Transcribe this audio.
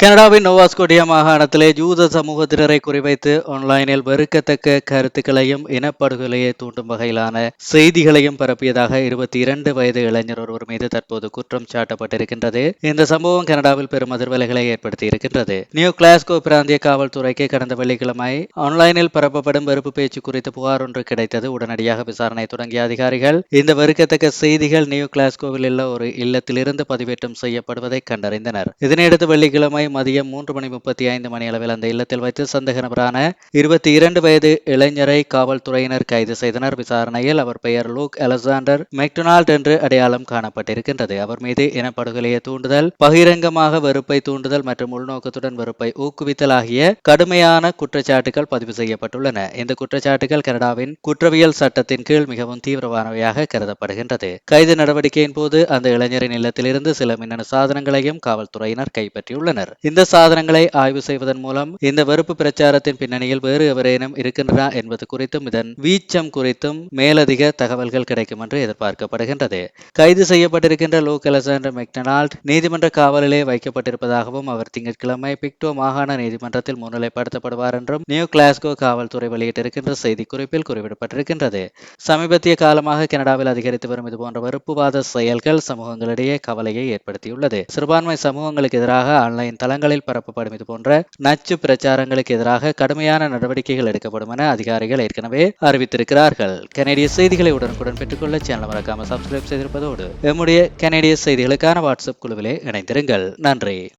கனடாவின் நோவாஸ்கோடியா மாகாணத்திலே ஜூத சமூகத்தினரை குறிவைத்து ஆன்லைனில் வெறுக்கத்தக்க கருத்துக்களையும் இனப்படுகொலையை தூண்டும் வகையிலான செய்திகளையும் பரப்பியதாக இருபத்தி இரண்டு வயது இளைஞர் ஒருவர் மீது தற்போது குற்றம் சாட்டப்பட்டிருக்கின்றது. இந்த சம்பவம் கனடாவில் பெரும் அதிர்வலைகளை ஏற்படுத்தி இருக்கின்றது நியூ கிளாஸ்கோ பிராந்திய காவல்துறைக்கு கடந்த வெள்ளிக்கிழமை ஆன்லைனில் பரப்பப்படும் வெறுப்பு பேச்சு குறித்து புகார் ஒன்று கிடைத்தது. உடனடியாக விசாரணை தொடங்கிய அதிகாரிகள் இந்த வெறுக்கத்தக்க செய்திகள் நியூ கிளாஸ்கோவில் உள்ள ஒரு இல்லத்திலிருந்து பதிவேற்றம் செய்யப்படுவதை கண்டறிந்தனர். இதனையடுத்து வெள்ளிக்கிழமை மதியம் மூன்று மணி முப்பத்தி ஐந்து மணி அளவில் அந்த இல்லத்தில் வைத்து சந்தேக நபரான இருபத்தி இரண்டு வயது இளைஞரை காவல்துறையினர் கைது செய்தனர். விசாரணையில் அவர் பெயர் லூக் அலெக்சாண்டர் மெக்டொனால்ட் என்று அடையாளம் காணப்பட்டிருக்கின்றது. அவர் மீது இனப்படுகொலையை தூண்டுதல் பகிரங்கமாக வெறுப்பை தூண்டுதல் மற்றும் உள்நோக்கத்துடன் வெறுப்பை ஊக்குவித்தல் ஆகிய கடுமையான குற்றச்சாட்டுகள் பதிவு செய்யப்பட்டுள்ளன. இந்த குற்றச்சாட்டுகள் கனடாவின் குற்றவியல் சட்டத்தின் கீழ் மிகவும் தீவிரமானவையாக கருதப்படுகின்றது. கைது நடவடிக்கையின் போது அந்த இளைஞரின் இல்லத்திலிருந்து சில மின்னணு சாதனங்களையும் காவல்துறையினர் கைப்பற்றியுள்ளனர். இந்த சாதனங்களை ஆய்வு செய்வதன் மூலம் இந்த வெறுப்பு பிரச்சாரத்தின் பின்னணியில் வேறு எவரேனும் இருக்கின்றன என்பது குறித்தும் இதன் வீச்சம் குறித்தும் மேலதிக தகவல்கள் கிடைக்கும் என்று எதிர்பார்க்கப்படுகின்றது. கைது செய்யப்பட்டிருக்கின்ற லூக் அலெசாண்டர் மெக்டனால்ட் நீதிமன்ற காவலிலே வைக்கப்பட்டிருப்பதாகவும் அவர் திங்கட்கிழமை பிக்டோ மாகாண நீதிமன்றத்தில் முன்னிலைப்படுத்தப்படுவார் என்றும் நியூ கிளாஸ்கோ காவல்துறை வெளியிட்டிருக்கின்ற செய்திக்குறிப்பில் குறிப்பிடப்பட்டிருக்கின்றது. சமீபத்திய காலமாக கனடாவில் அதிகரித்து வரும் இதுபோன்ற வெறுப்புவாத செயல்கள் சமூகங்களிடையே கவலையை ஏற்படுத்தியுள்ளது. சிறுபான்மை சமூகங்களுக்கு எதிராக ஆன்லைன் தளங்களில் பரப்பப்படும். இது போன்ற நச்சு பிரச்சாரங்களுக்கு எதிராக கடுமையான நடவடிக்கைகள் எடுக்கப்படும் என அதிகாரிகள் ஏற்கனவே அறிவித்திருக்கிறார்கள். கனேடிய செய்திகளை உடனுக்குடன் பெற்றுக்கொள்ள சேனல் மறக்காமல் சப்ஸ்கிரைப் செய்திருப்பதோடு எம்முடைய கனேடிய செய்திகளுக்கான வாட்ஸ்அப் குழுவிலே இணைந்திருங்கள். நன்றி.